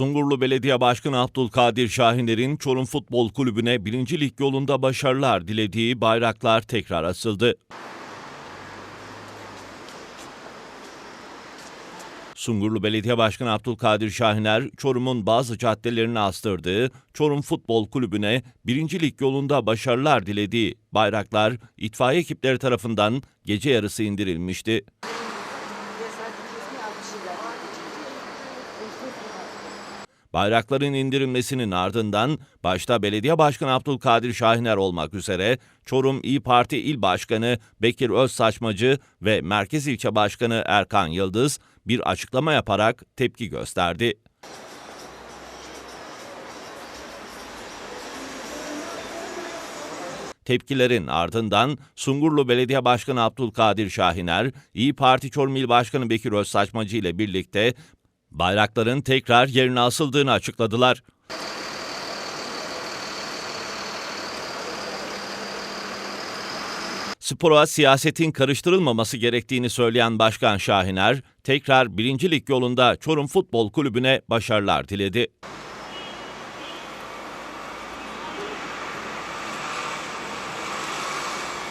Sungurlu Belediye Başkanı Abdülkadir Şahiner'in Çorum Futbol Kulübü'ne 1. Lig yolunda başarılar dilediği bayraklar tekrar asıldı. Sungurlu Belediye Başkanı Abdülkadir Şahiner, Çorum'un bazı caddelerini astırdığı Çorum Futbol Kulübü'ne 1. Lig yolunda başarılar dilediği bayraklar itfaiye ekipleri tarafından gece yarısı indirilmişti. Bayrakların indirilmesinin ardından başta Belediye Başkanı Abdülkadir Şahiner olmak üzere Çorum İyi Parti İl Başkanı Bekir Özsaçmacı ve Merkez İlçe Başkanı Erkan Yıldız bir açıklama yaparak tepki gösterdi. Tepkilerin ardından Sungurlu Belediye Başkanı Abdülkadir Şahiner, İyi Parti Çorum İl Başkanı Bekir Özsaçmacı ile birlikte bayrakların tekrar yerine asıldığını açıkladılar. Spora siyasetin karıştırılmaması gerektiğini söyleyen Başkan Şahiner, tekrar birincilik yolunda Çorum Futbol Kulübü'ne başarılar diledi.